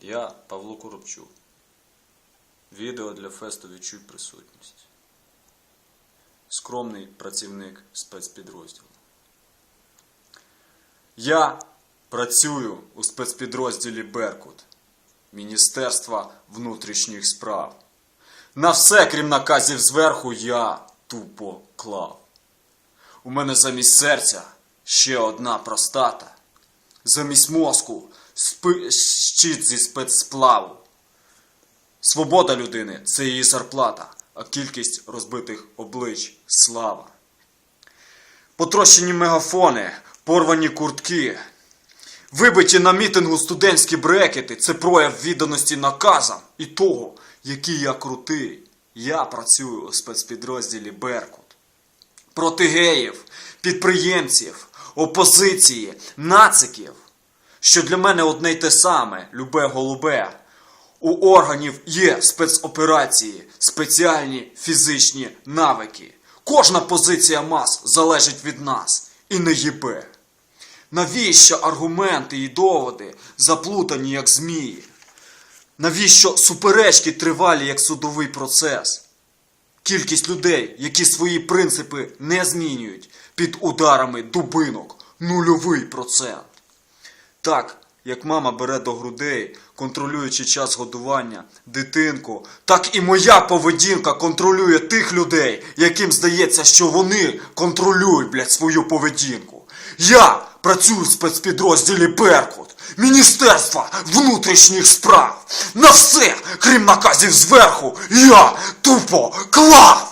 Я Павло Коробчук. Відео для фесту відчуй присутність. Скромний працівник спецпідрозділу. Я працюю у спецпідрозділі Беркут Міністерства внутрішніх справ. На все, крім наказів зверху, я тупо клав. У мене замість серця ще одна простата. Замість мозку спи... щит зі спецсплаву. Свобода людини це її зарплата, а кількість розбитих облич слава. Потрощені мегафони, порвані куртки, вибиті на мітингу студентські брекети це прояв відданості наказам і того, який я крутий. Я працюю у спецпідрозділі Беркут проти геїв, підприємців, опозиції, нациків, що для мене одне й те саме, любе голубе. У органів є спецоперації, спеціальні фізичні навики. Кожна позиція мас залежить від нас і не їбе. Навіщо аргументи і доводи заплутані, як змії? Навіщо суперечки тривалі, як судовий процес? Кількість людей, які свої принципи не змінюють під ударами дубинок нульовий процент. Так, як мама бере до грудей, контролюючи час годування, дитинку, так і моя поведінка контролює тих людей, яким здається, що вони контролюють, блядь, свою поведінку. Я працюю в спецпідрозділі Беркут, Міністерства внутрішніх справ. На все, крім наказів зверху, я тупо клав!